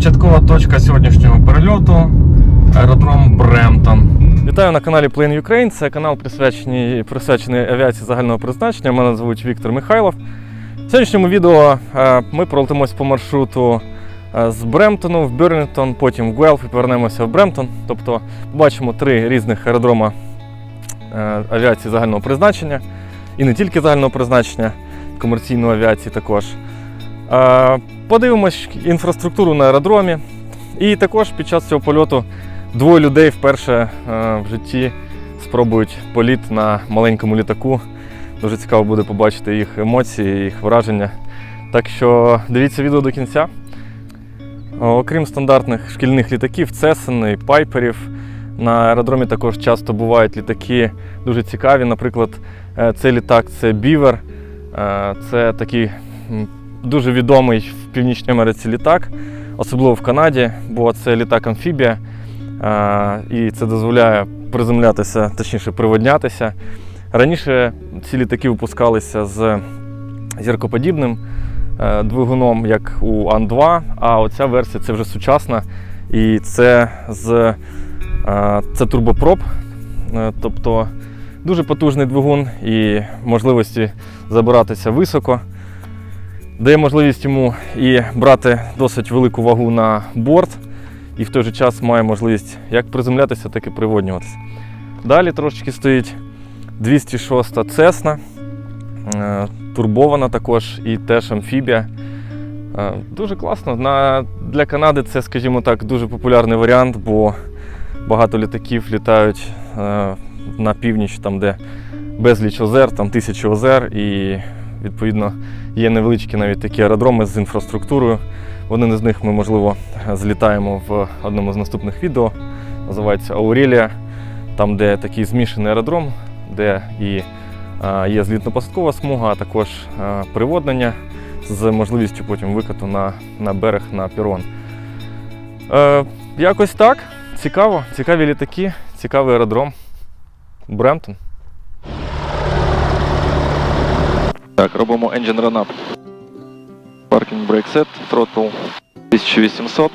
Початкова точка сьогоднішнього перельоту аеродром Бремтон. Вітаю на каналі Plane Ukraine. Це канал присвячений, присвячений авіації загального призначення. Мене звуть Віктор Михайлов. В сьогоднішньому відео е, ми пролетимось по маршруту е, з Бремтону в Берлінгтон, потім в Гуелф і повернемося в Бремтон. Тобто побачимо три різних аеродрома е, авіації загального призначення. І не тільки загального призначення, комерційної авіації також. Е, Подивимось інфраструктуру на аеродромі. І також під час цього польоту двоє людей вперше е, в житті спробують політ на маленькому літаку. Дуже цікаво буде побачити їх емоції, їх враження. Так що дивіться відео до кінця. Окрім стандартних шкільних літаків, Цесен і пайперів, на аеродромі також часто бувають літаки дуже цікаві. Наприклад, е, цей літак це Бівер. Е, Це такий дуже відомий в Північній Америці літак, особливо в Канаді, бо це літак амфібія, і це дозволяє приземлятися, точніше приводнятися. Раніше ці літаки випускалися з зіркоподібним е, двигуном, як у Ан-2, а оця версія це вже сучасна. І це з е, це турбопроп, е, тобто дуже потужний двигун і можливості забиратися високо. Дає можливість йому і брати досить велику вагу на борт, і в той же час має можливість як приземлятися, так і приводнюватися. Далі трошечки стоїть 206 Цесна, турбована також і теж амфібія. Е, Дуже класно. На, для Канади це, скажімо так, дуже популярний варіант, бо багато літаків літають е, на північ, там, де безліч озер, там тисячі озер, і відповідно є невеличкі навіть такі аеродроми з інфраструктурою. Один із них ми, можливо, злітаємо в одному з наступних відео. Називається Аурелія, там, де такий змішаний аеродром, де і є злітно-посадкова смуга, а також приводнення з можливістю потім викату на, на берег на пірон. Е, якось так. Цікаво, цікаві літаки, цікавий аеродром. Бремтон. Так, робимо engine run-up. Parking brake set, throttle 1800.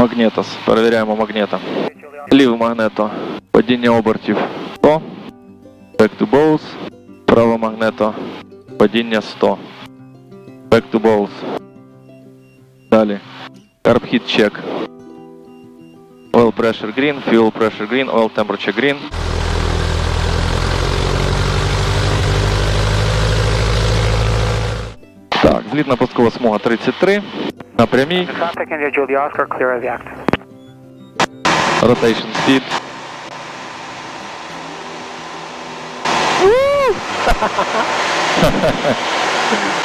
Магнетос. Перевіряємо магнета. Лівий магнето. Падіння обертів 100. Back to bows. Право магнето. Падіння 100. Back to bows. Далі. Carb heat check. Oil pressure green, fuel pressure green, oil temperature green. Так, злітна пускова смуга 33. На прямій. Rotation speed.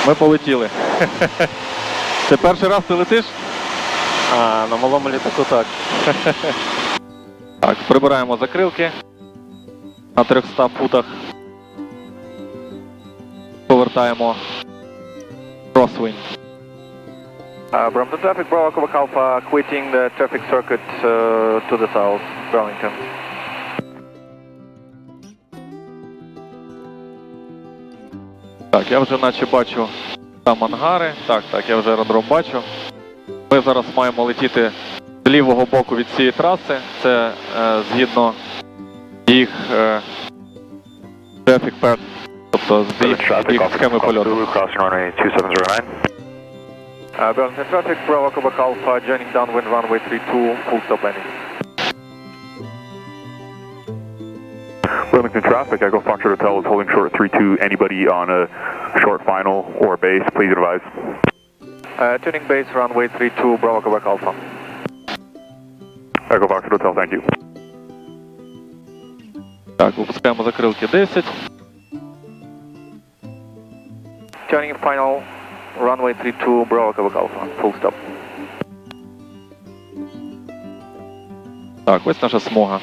Ми полетіли. Це перший раз ти летиш? А, на малому літаку так. Так, прибираємо закрилки на 300 футах. Повертаємо crosswind. Uh, Brampton traffic, Bravo Quebec Alpha, quitting the traffic circuit uh, to the south, Burlington. Так, я вже наче бачу там ангари. Так, так, я вже аеродром бачу. Ми зараз маємо летіти з лівого боку від цієї траси. Це е, згідно їх е, traffic pattern, тобто з їх, їх схеми польоту. crossing runway 2709. Uh, Burlington traffic, Bravo Quebec Alpha, joining downwind runway 32, full stop landing. Burlington traffic, Echo Foxtrot Hotel is holding short at 3-2. Anybody on a short final or base, please advise. Uh, tuning base runway 32, Bravo Quebec Alpha. Echo Foxtrot Hotel, thank you. Так, випускаємо закрилки 10. Turning final, runway 32, Bravo Quebec Alpha, full stop. Так, ось наша смуга.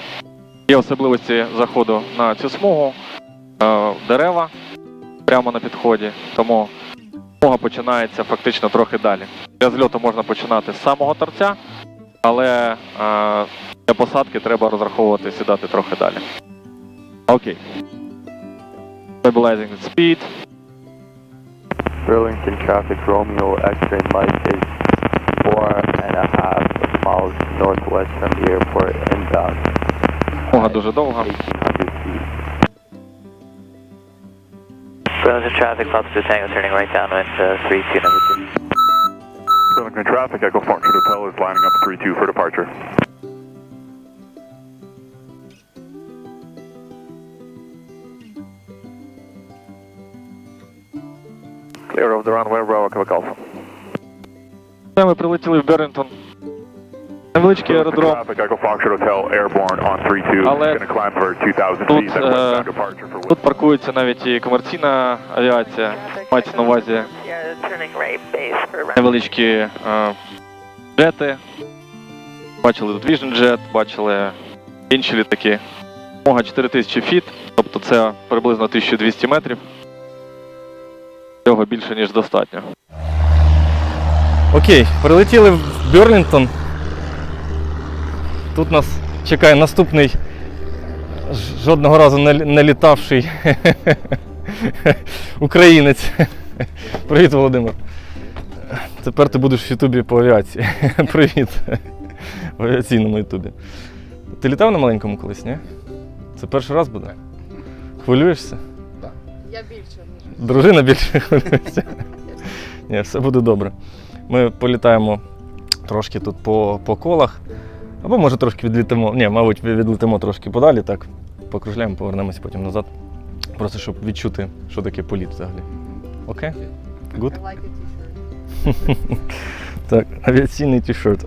Є особливості заходу на цю смугу. Е, дерева прямо на підході, тому смуга починається фактично трохи далі. Для зльоту можна починати з самого торця, але е, для посадки треба розраховувати сідати трохи далі. Окей. Stabilizing the speed. Burlington traffic Romeo X-ray Mike is four and a half miles northwest from the airport inbound, Мога дуже довга. 1800 feet. Burlington traffic, Fox 2 Tango turning right downwind to 32 number 2. Burlington traffic, Echo Foxtrot Hotel is lining up 3-2 for departure. Clear of the runway, Bravo Quebec Alpha. Це ми прилетіли в Бернтон. Невеличкий Burlington аеродром. traffic, Echo Foxtrot Hotel airborne on 3-2. Але Going to climb for 2,000 тут, feet, then е, westbound departure for Тут паркується навіть і комерційна авіація. Мається на увазі невеличкі е, джети. Бачили тут Vision Jet, бачили інші літаки. Мога 4000 фіт, тобто це приблизно 1200 метрів. Цього більше, ніж достатньо. Окей, прилетіли в Берлінтон. Тут нас чекає наступний жодного разу не, не літавший українець. Привіт, Володимир. Тепер ти будеш в Ютубі по авіації. Привіт. В авіаційному Ютубі. Ти літав на маленькому колись, ні? Це перший раз буде? Хвилюєшся? Я більше. Дружина більше хвилюється. Ні, все буде добре. Ми політаємо трошки тут по, по колах. Або може трошки відлітимо. Ні, мабуть, відлетимо трошки подалі, так. Покружляємо, повернемося потім назад. Просто щоб відчути, що таке політ взагалі. Окей? T-shirt. Так, авіаційний ті-ширт.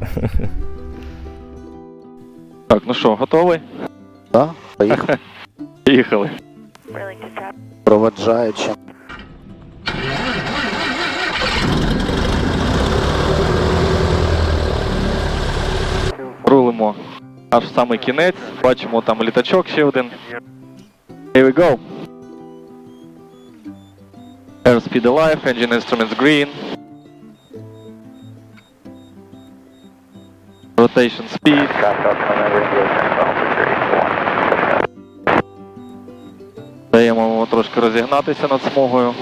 Так, ну що, готовий? Так, поїхали. Поїхали. Проводжаючи. Рулимо аж в самий кінець. Бачимо там літачок ще один. Here we go. Airspeed alive, engine instruments green. Rotation speed. Traffic up from Ever English and Alpha 31. Даємо йому трошки розігнатися над смугою.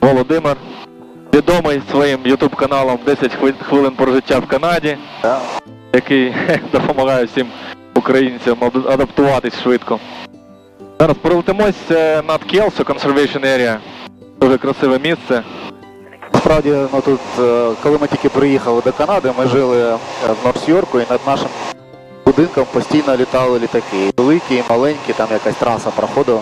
Володимир, відомий своїм YouTube каналом 10 хвилин, про життя в Канаді. Який допомагає всім українцям адаптуватись швидко. Зараз пролетимось е, над Келсо Conservation Area. Дуже красиве місце. Насправді, ну тут, е, коли ми тільки приїхали до Канади, ми жили е, в Норс-Йорку і над нашим будинком постійно літали літаки. І великі, і маленькі, там якась траса проходила.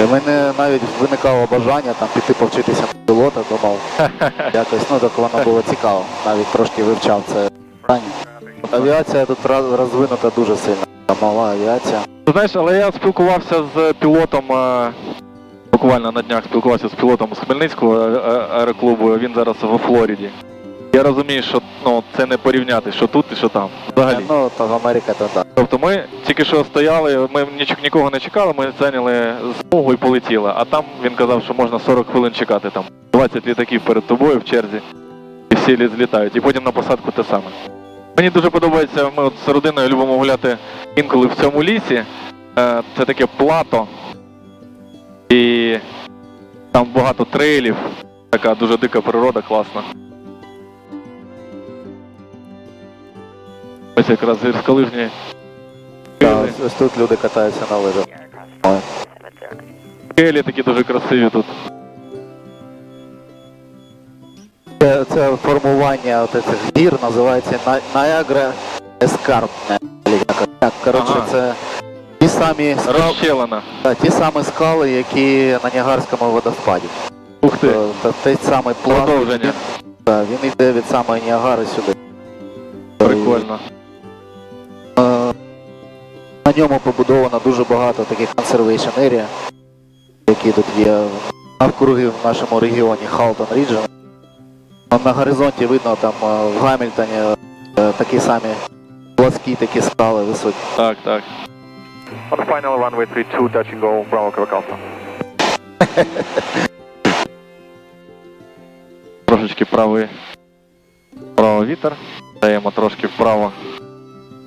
І в мене навіть виникало бажання там піти повчитися на пілота, думав, якось, ну так воно було цікаво. Навіть трошки вивчав це питання. Авіація тут розвинута дуже сильно. Мала авіація. Знаєш, але я спілкувався з пілотом, е, буквально на днях спілкувався з пілотом з Хмельницького е- е- аероклубу, він зараз во Флориді. Я розумію, що ну, це не порівняти, що тут і що там. Взагалі. Ну, то в Америка то так. Тобто ми тільки що стояли, ми ніч- нікого не чекали, ми зайняли смугу і полетіли. А там він казав, що можна 40 хвилин чекати там. 20 літаків перед тобою в черзі. І всі лі- злітають. І потім на посадку те саме. Мені дуже подобається, ми от з родиною любимо гуляти інколи в цьому лісі. Е, Це таке плато. І там багато трейлів. Така дуже дика природа, класна. Ось якраз гірськолижні Так, ось- тут люди катаються на лижах. Yeah, crossing 70. Келі такі дуже красиві тут. Це, це формування от цих гір називається Наягра Ескарпне. Так, коротше, Ага. це ті самі, скали, та, ті самі скали, які на Ніагарському водоспаді. Ух ти. То, то, той самий план, Продовження. він, та, він йде від самої Ніагари сюди. Прикольно. Е, На ньому побудовано дуже багато таких conservation area, які тут є навкруги в нашому регіоні Халтон Region. На горизонті видно там е, в Гамільтоні е, такі самі пласкі такі скали високі. Так, так. On final runway 32, touch and go, Bravo Quebec Трошечки правий. Право вітер. Даємо трошки вправо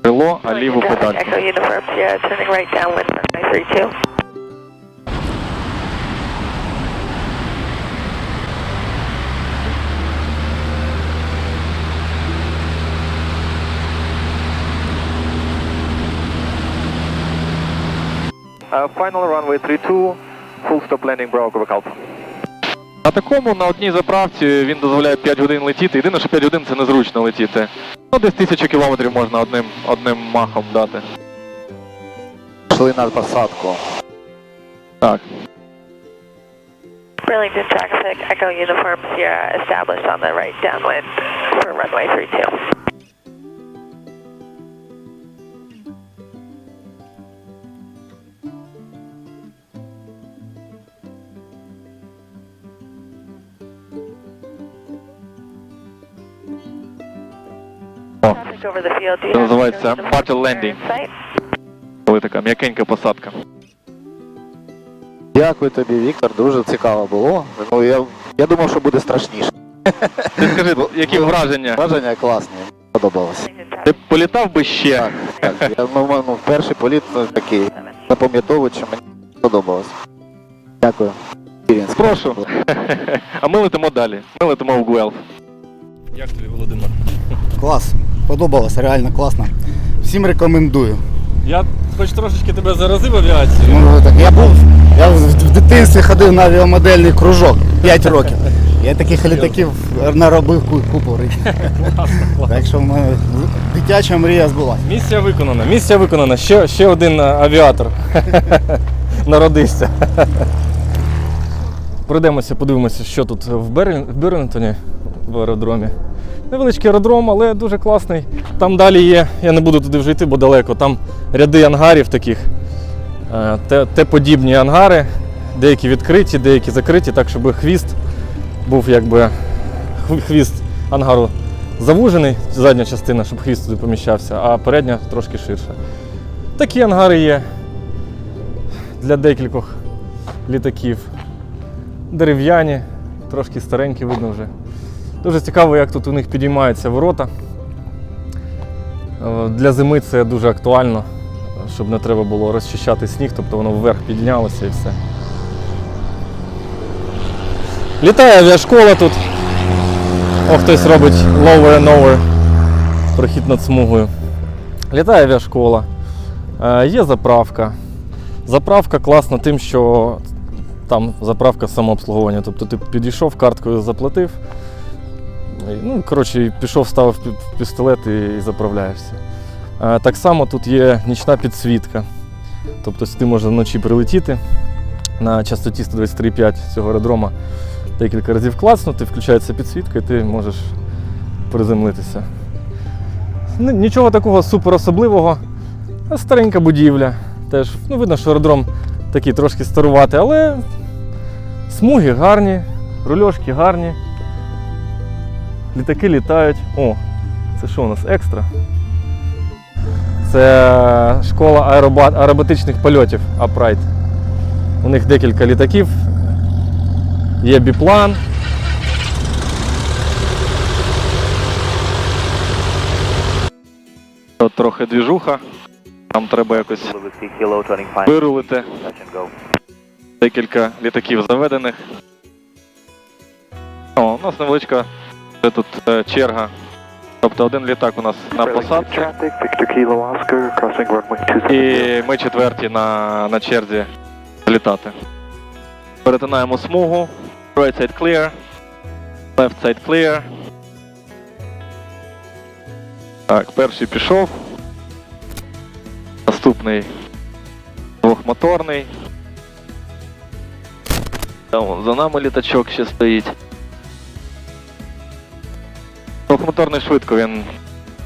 крило, а ліву Burlington traffic, подальше. Echo Uniform Sierra turning right downwind runway 32. Uh, final runway 32, full stop landing Bravo Quebec Alpha. На такому на одній заправці він дозволяє 5 годин летіти. Єдине, що 5 годин це незручно летіти. Ну, десь тисячу кілометрів можна одним, одним махом дати. Йшли на посадку. Так. Burlington traffic, Echo Uniform Sierra established on the right downwind for runway 32. О, Це називається battle landing. in коли така м'якенька посадка. Дякую тобі, Віктор, дуже цікаво було. Ну, я, я думав, що буде страшніше. Ти скажи, які враження? Враження класні, подобалось. Ти політав би ще? Так, так. Я, ну, ну, перший політ ну, такий запам'ятовуючий, мені сподобалось. Дякую. Experience. Прошу. А ми летимо далі. Ми летимо в Гуелф. Як тобі, Володимир? Клас, подобалося, реально класно. Всім рекомендую. Я хоч трошечки тебе заразив авіацію. Ну, так, я був, я в, дитинстві ходив на авіамодельний кружок 5 років. Я таких літаків наробив ку- купу. Так що в мене дитяча мрія збулася. Місія виконана. Місія виконана. Ще, ще один авіатор народився. Пройдемося, подивимося, що тут в Берлінтоні в аеродромі. Невеличкий аеродром, але дуже класний. Там далі є, я не буду туди вже йти, бо далеко. Там ряди ангарів таких. е, Те, те подібні ангари, деякі відкриті, деякі закриті, так щоб хвіст був якби хвіст ангару завужений, задня частина, щоб хвіст туди поміщався, а передня трошки ширша. Такі ангари є для декількох літаків. Дерев'яні, трошки старенькі видно вже. Дуже цікаво, як тут у них підіймаються ворота. Е, Для зими це дуже актуально, щоб не треба було розчищати сніг, тобто воно вверх піднялося і все. Літає авіашкола тут. О, хтось робить lower and over. Прохід над смугою. Літає авіашкола. Е, є заправка. Заправка класна тим, що там заправка самообслуговування. Тобто ти підійшов, карткою заплатив. Ну, коротше, пішов, ставив пістолет і, заправляєшся. Так само тут є нічна підсвітка. Тобто ти можеш вночі прилетіти на частоті 123,5 цього аеродрома декілька разів клацнути, включається підсвітка і ти можеш приземлитися. Нічого такого супер особливого. Старенька будівля. Теж, ну, видно, що аеродром такий трошки старуватий, але смуги гарні, рульошки гарні. Літаки літають. О, це що у нас екстра? Це школа аероба- аеробатичних польотів Upright. У них декілька літаків. Є біплан. Тут трохи двіжуха. Нам треба якось Whiskey Kilo 25. вирулити. Декілька літаків заведених. О, у нас невеличка тут е, черга. Тобто один літак у нас на посадці. traffic, Victor Kilo Oscar, crossing runway 27. І ми четверті на, на черзі літати. Перетинаємо смугу. Right side clear. Left side clear. Так, перший пішов. Наступний двохмоторний. Там за нами літачок ще стоїть. Двохмоторний швидко, він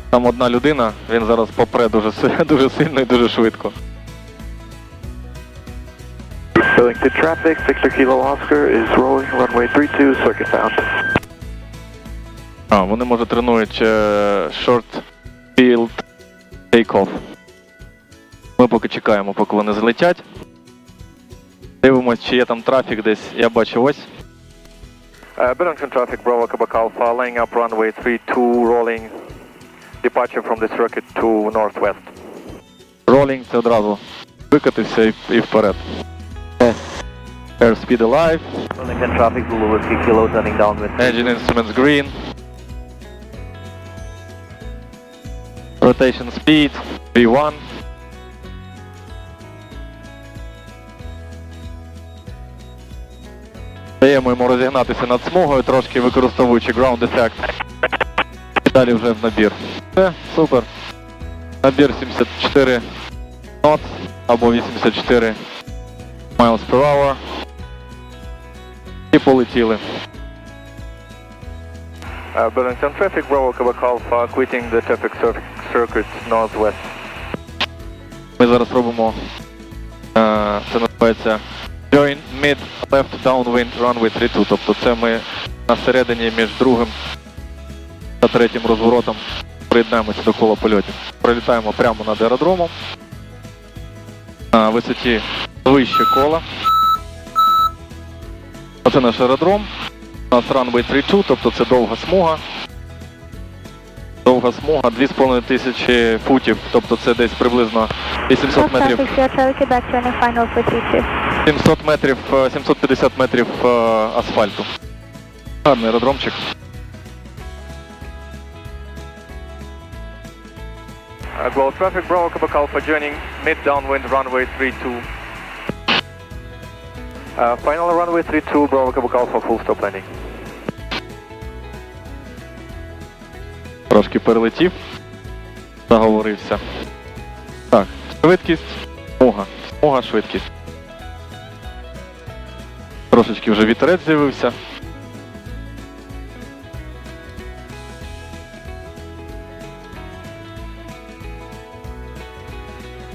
там одна людина, він зараз попре дуже, дуже сильно і дуже швидко. Burlington traffic, Victor Kilo Oscar is rolling runway 32, circuit bound. А, вони може тренують е, short field take-off. Ми поки чекаємо, поки вони злетять. Дивимось, чи є там трафік десь. Я бачу ось. Uh, Burlington traffic, Bravo Quebec Alpha, laying up runway 32, rolling departure from the circuit to northwest. Ролінг це одразу викатився і, і вперед. Airspeed alive, Burlington traffic, Zulu Whiskey Kilo turning downwind. engine instruments green. Rotation speed V1. Даємо йому розігнатися над смугою, трошки використовуючи ground effect. І далі вже в набір. Все, супер. Набір 74 нот або 84 miles per hour. І полетіли. Uh, Burlington traffic, Bravo Quebec Alpha, quitting the traffic cir- circuit northwest. Ми зараз робимо, е, це називається Join Mid Left Downwind Runway 32, тобто це ми на середині між другим та третім розворотом приєднаємося до кола польотів. Пролітаємо прямо над аеродромом на висоті вище кола. Оце наш аеродром. У нас runway 32, тобто це довга смуга. Довга смуга, 2,5 тисячі футів, тобто це десь приблизно 800 метрів. 700 метрів, е, 750 метрів е, асфальту. Гарний аеродромчик. Uh, Guelph traffic, Bravo Quebec Alpha joining mid downwind runway 32. Uh, final runway 32, Bravo Quebec Alpha, full stop landing. Трошки перелетів. Заговорився. Так, швидкість, смуга, смуга, швидкість. Трошечки вже вітерець з'явився.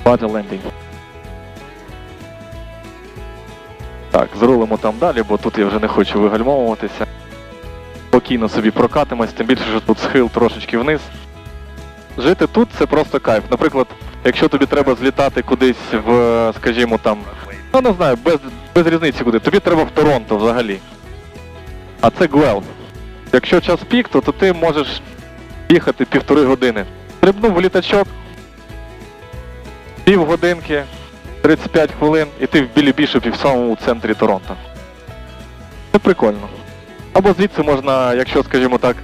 Battle landing. Так, зрулимо там далі, бо тут я вже не хочу вигальмовуватися. Спокійно собі прокатимось, тим більше, що тут схил трошечки вниз. Жити тут це просто кайф. Наприклад, якщо тобі треба злітати кудись в, скажімо там, ну не знаю, без, без різниці куди, тобі треба в Торонто взагалі. А це Гуелф. Якщо час пік, то, то ти можеш їхати півтори години. Стрибнув в літачок, півгодинки, 35 хвилин, і ти в Білі Бішопі в самому центрі Торонто. Це прикольно. Або звідси можна, якщо, скажімо так,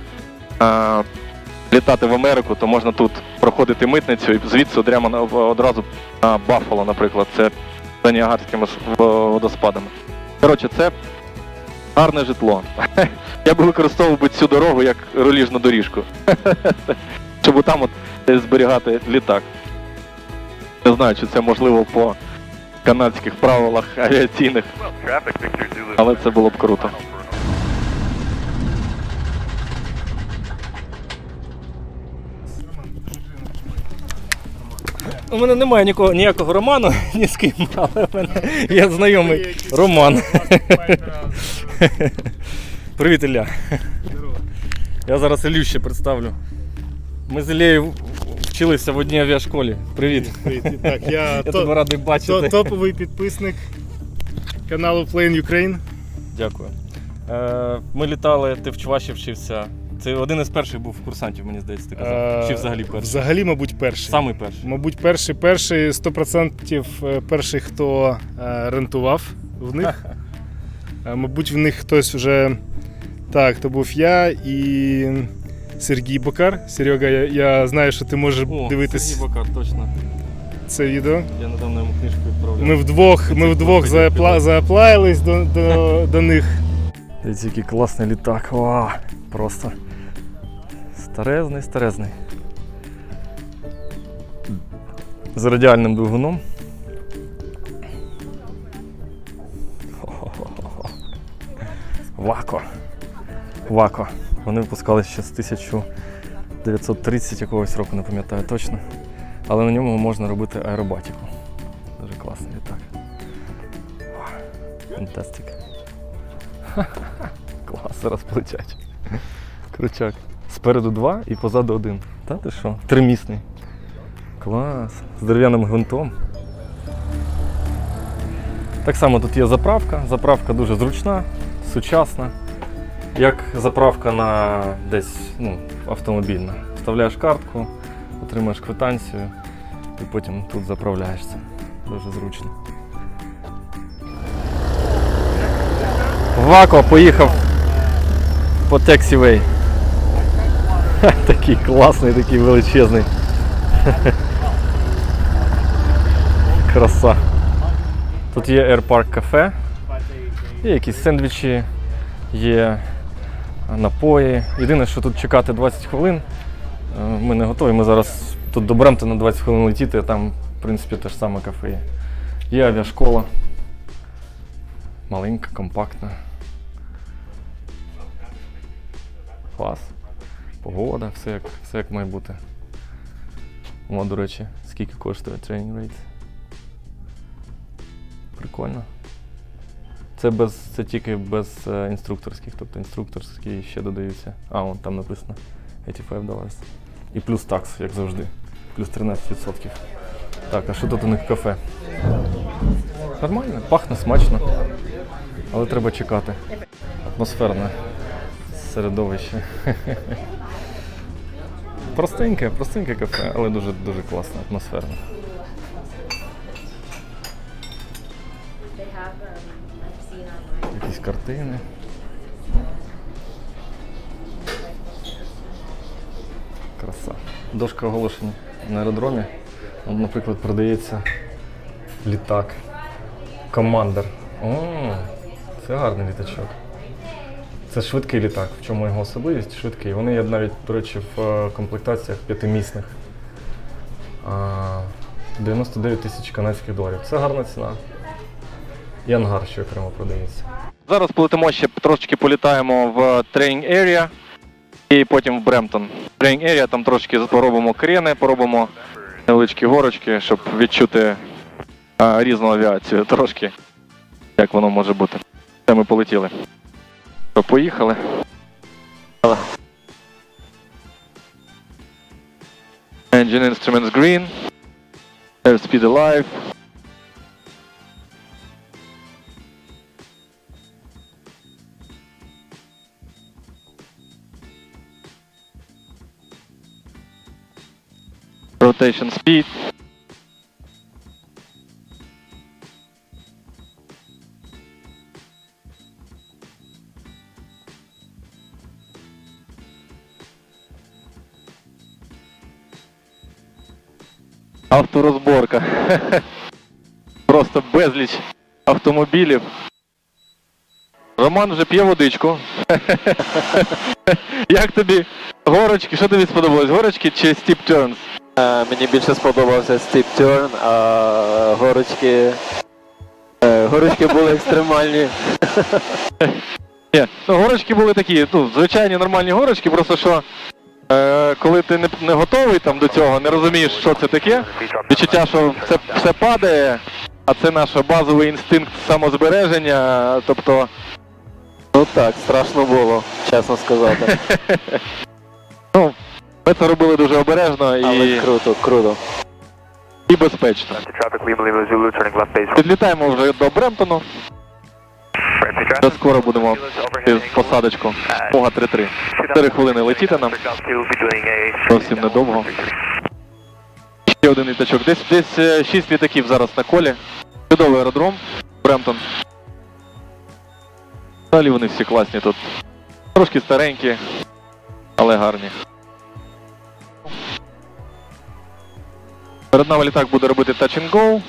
літати в Америку, то можна тут проходити митницю і звідси прямо одразу на Баффало, наприклад, це за Ніагарськими водоспадами. Коротше, це гарне житло. Я би використовував би цю дорогу як роліжну доріжку. Щоб там от зберігати літак. Не знаю, чи це можливо по канадських правилах авіаційних, але це було б круто. У мене немає нікого, ніякого роману ні з ким, але в мене є знайомий Роман. Привіт, Ілля. Я зараз Іллю ще представлю. Ми з Іллею вчилися в одній авіашколі. Привіт. Так, я, Я то- тебе радий то- бачити. топовий підписник каналу Plane Ukraine. Дякую. Е, ми літали, ти в Чуваші вчився. Це один із перших був курсантів, мені здається, ти казав. Е, Чи взагалі перший? Взагалі, мабуть, перший. Самий перший. Мабуть, перший, перший 100% е, перший, хто е, рентував в них. Мабуть, в них хтось вже. Так, то був я і Сергій Бокар. Серега, я, я знаю, що ти можеш О, дивитись Сергій Бокар, точно. це відео. Я недавно йому книжку відправляв. Ми вдвох, ми вдвох заапла... зааплаїлись до, до, до них. Дивіться, який класний літак. О, просто старезний, старезний. З радіальним двигуном. Вако. Вако. Вони випускали ще з 1930 якогось року, не пам'ятаю точно. Але на ньому можна робити аеробатику. Дуже класний літак. Фантастик. Клас, зараз полетять. Спереду два і позаду один. Та ти що? Тримісний. Клас. З дерев'яним гвинтом. Так само тут є заправка. Заправка дуже зручна, сучасна. Як заправка на десь ну, автомобільна. Вставляєш картку, отримаєш квитанцію і потім тут заправляєшся. Дуже зручно. Вако поїхав по Taxiway. Такий класний, такий величезний. Краса. Тут є Air Park кафе. Є якісь сендвічі, є напої. Єдине, що тут чекати 20 хвилин. Е, Ми не готові. Ми зараз тут до Бремтона 20 хвилин летіти, а там, в принципі, те ж саме кафе є. Є авіашкола. Маленька, компактна. Клас. Погода, все як, все як має бути. О, до речі, скільки коштує тренінг рейд? Прикольно. Це без це тільки без е, інструкторських, тобто інструкторські ще додаються. А, вон там написано 85 доларів. І плюс такс, як завжди. Плюс 13%. Так, а що тут у них кафе? Нормально, пахне смачно. Але треба чекати. Атмосферне середовище. Простеньке, простеньке кафе, але дуже дуже класне, атмосферне. Якісь картини. Краса. Дошка оголошень на аеродромі. От, наприклад, продається літак. Командер. О, це гарний літачок. Це швидкий літак. В чому його особливість? Швидкий. Вони є навіть, до речі, в е, комплектаціях п'ятимісних. 99 тисяч канадських доларів. Це гарна ціна. І ангар ще окремо продається. Зараз полетимо ще трошечки політаємо в тренінг area і потім в Бремтон. Тренінг area там трошки поробимо крени, поробимо невеличкі горочки, щоб відчути а, різну авіацію трошки, як воно може бути. Це ми полетіли. Що, поїхали. Engine instruments green. Airspeed alive. Rotation speed. Авторозборка. Просто безліч автомобілів. Роман вже п'є водичку. Як тобі горочки? Що тобі сподобалось? Горочки чи Steep Turns? Е, Мені більше сподобався Steep Turn, а горочки. е, Горочки були екстремальні. Ні, ну горочки були такі, ну, звичайні нормальні горочки, просто що е, коли ти не, не готовий там до цього, не розумієш, що це таке, відчуття, що все, все падає, а це наш базовий інстинкт самозбереження, тобто Ну так, страшно було, чесно сказати. ну, ми це робили дуже обережно і, Але круто, круто. і безпечно. Підлітаємо вже до Бремтону, вже скоро будемо в посадочку. Пога 3-3. 4 хвилини летіти нам, зовсім недовго. Ще один літачок. Десь десь е, шість літаків зараз на колі. Чудовий аеродром. Бремтон. Взагалі вони всі класні тут. Трошки старенькі, але гарні. Перед нами літак буде робити touch and go,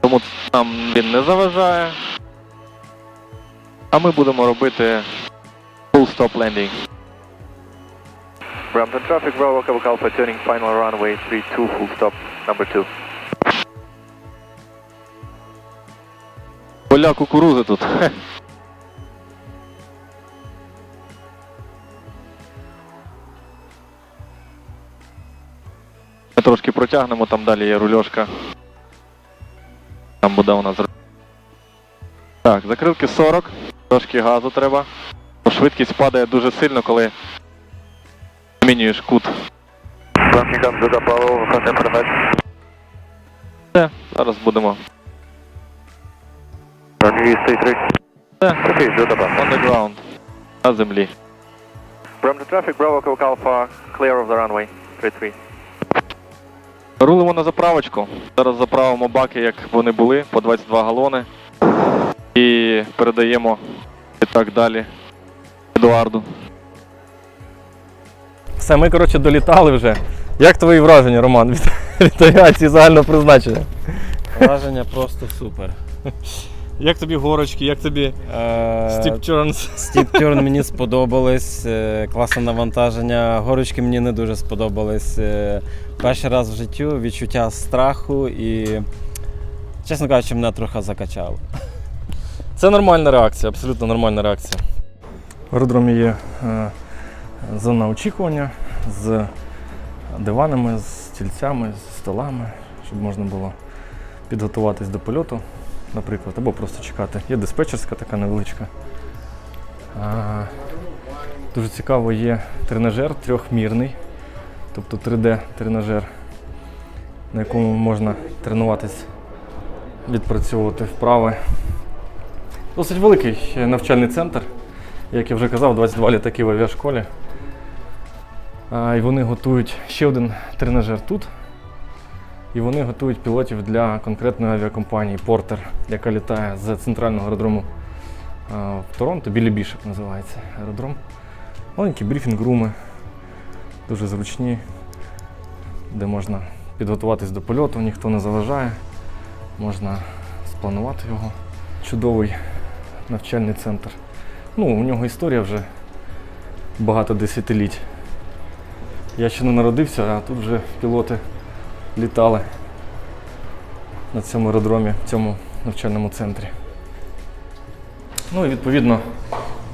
тому нам він не заважає. А ми будемо робити full stop landing. Brampton traffic, Bravo, Quebec Alpha, turning final runway 32, full stop, number 2. Поля кукурузи тут. Ми трошки протягнемо, там далі є рульошка. Там буде у нас. Так, закрилки 40, трошки газу треба. Бо швидкість падає дуже сильно, коли змінюєш кут. Все, зараз будемо. Все, on. На землі. Brampton traffic, Bravo, Quebec Alpha, clear of the runway 33. Рулимо на заправочку. Зараз заправимо баки, як вони були, по 22 галони. І передаємо і так далі Едуарду. Все, ми, коротше, долітали вже. Як твої враження, Роман, від, від авіації загального призначення? Враження просто супер. Як тобі горочки, як тобі Стіп Тернс? Стіп-тюрн мені сподобались, е, класне навантаження. Горочки мені не дуже сподобались. Е, Перший раз в життю відчуття страху і, чесно кажучи, мене трохи закачало. Це нормальна реакція, абсолютно нормальна реакція. В аеродромі є е, зона очікування з диванами, з стільцями, з столами, щоб можна було підготуватись до польоту, наприклад, або просто чекати. Є диспетчерська така невеличка. А, дуже цікаво, є тренажер трьохмірний, тобто 3D-тренажер, на якому можна тренуватись, відпрацьовувати вправи. Досить великий навчальний центр. Як я вже казав, 22 літаки в авіашколі. А, і вони готують ще один тренажер тут. І вони готують пілотів для конкретної авіакомпанії Портер, яка літає з центрального аеродрому а, в Торонто, Білі Бішоп називається аеродром. Маленькі брифінг-руми, дуже зручні, де можна підготуватись до польоту, ніхто не заважає, можна спланувати його. Чудовий навчальний центр. Ну, у нього історія вже багато десятиліть. Я ще не народився, а тут вже пілоти літали на цьому аеродромі, в цьому навчальному центрі. Ну і відповідно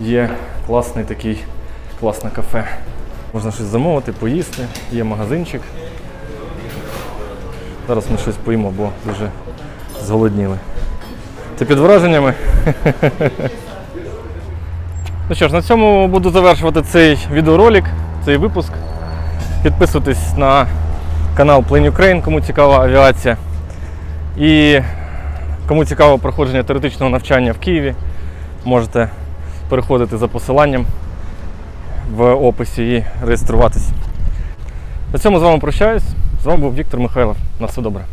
є класний такий, класне кафе. Можна щось замовити, поїсти, є магазинчик. Зараз ми щось поїмо, бо дуже зголодніли. Ти під враженнями? Ну що ж, на цьому буду завершувати цей відеоролик, цей випуск. Підписуйтесь на канал Plane Ukraine, кому цікава авіація. І кому цікаво проходження теоретичного навчання в Києві, можете переходити за посиланням в описі і реєструватись. На цьому з вами прощаюсь. З вами був Віктор Михайлов. На все добре.